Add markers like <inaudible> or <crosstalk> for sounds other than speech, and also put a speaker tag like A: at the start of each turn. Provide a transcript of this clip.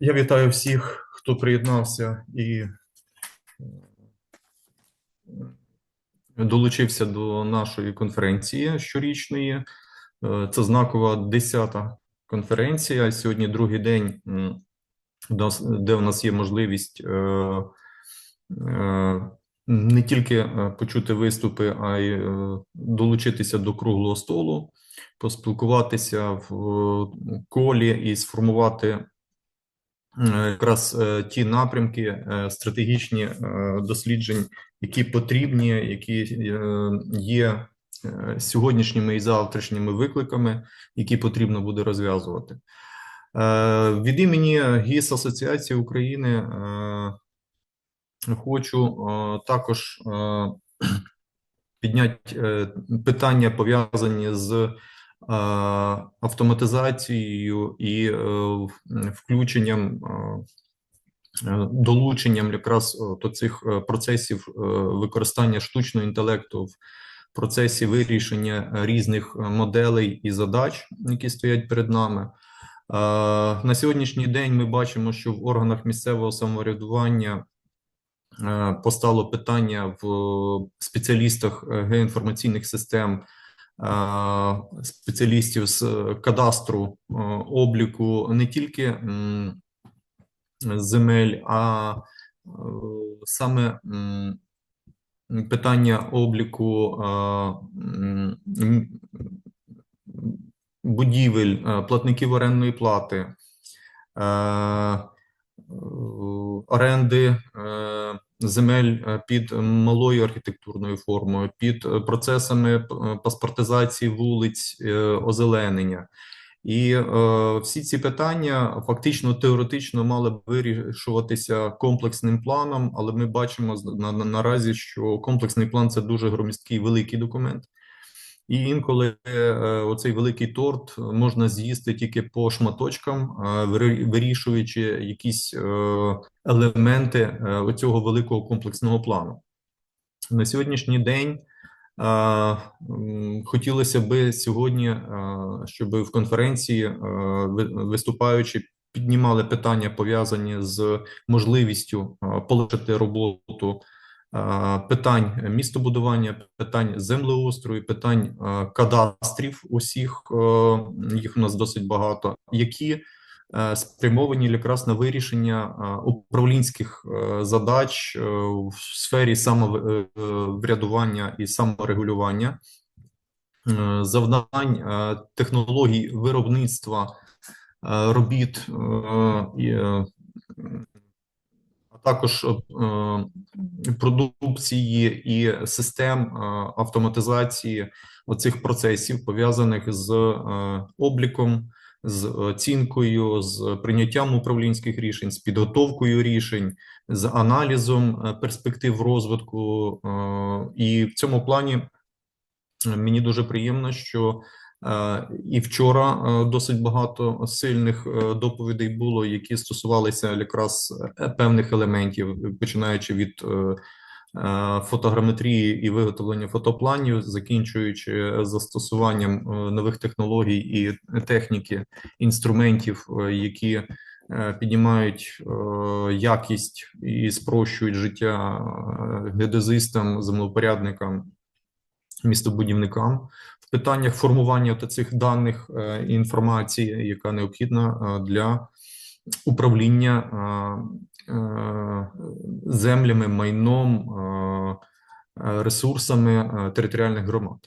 A: Я вітаю всіх, хто приєднався і е, долучився до нашої конференції щорічної. Е, Це знакова 10-та конференція. Сьогодні другий день, де у нас є можливість е, не тільки почути виступи, а й долучитися до круглого столу, поспілкуватися в колі і сформувати якраз е, ті напрямки е, стратегічні е, досліджень, які потрібні, які е, є е, сьогоднішніми і завтрашніми викликами, які потрібно буде розв'язувати. Е, Від імені ГІС Асоціації України е, хочу е, також е, <clears throat> підняти е, питання пов'язані з е, автоматизацією і е, включенням, е, долученням якраз е, до цих процесів використання штучного інтелекту в процесі вирішення різних моделей і задач, які стоять перед нами. На сьогоднішній день ми бачимо, що в органах місцевого самоврядування постало питання в спеціалістах геоінформаційних систем, спеціалістів з кадастру е, обліку не тільки земель, а е, саме питання обліку е, будівель, е, платників орендної плати, е, е, оренди е, земель е, під малою архітектурною формою, під е, процесами е, паспортизації вулиць, озеленення. І е, всі ці питання фактично теоретично мали б вирішуватися комплексним планом, але ми бачимо на, на, наразі, що комплексний план це дуже громісткий великий документ. І інколи е, оцей великий торт можна з'їсти тільки по шматочкам, е, вирішуючи якісь е, елементи оцього великого комплексного плану. На сьогоднішній день хотілося би сьогодні, щоб в конференції виступаючи піднімали питання пов'язані з можливістю полегшити роботу питань містобудування, питань землеустрою, питань кадастрів усіх, е, їх у нас досить багато, які е, спрямовані якраз на вирішення управлінських е, задач в сфері самоврядування і саморегулювання, завдань технологій виробництва робіт а також продукції і систем е, автоматизації оцих процесів, пов'язаних з е, обліком, з оцінкою, з прийняттям управлінських рішень, з підготовкою рішень, з аналізом е, перспектив розвитку. І в цьому плані мені дуже приємно, що І вчора е, досить багато сильних е, доповідей було, які стосувалися якраз е, певних елементів, починаючи від е, е, фотограметрії і виготовлення фотопланів, закінчуючи застосуванням е, нових технологій і техніки, інструментів, е, які е, піднімають е, якість і спрощують життя е, геодезистам, землепорядникам, містобудівникам в питаннях формування цих даних е, і інформації, яка необхідна е, для управління е, землями, майном, ресурсами територіальних громад.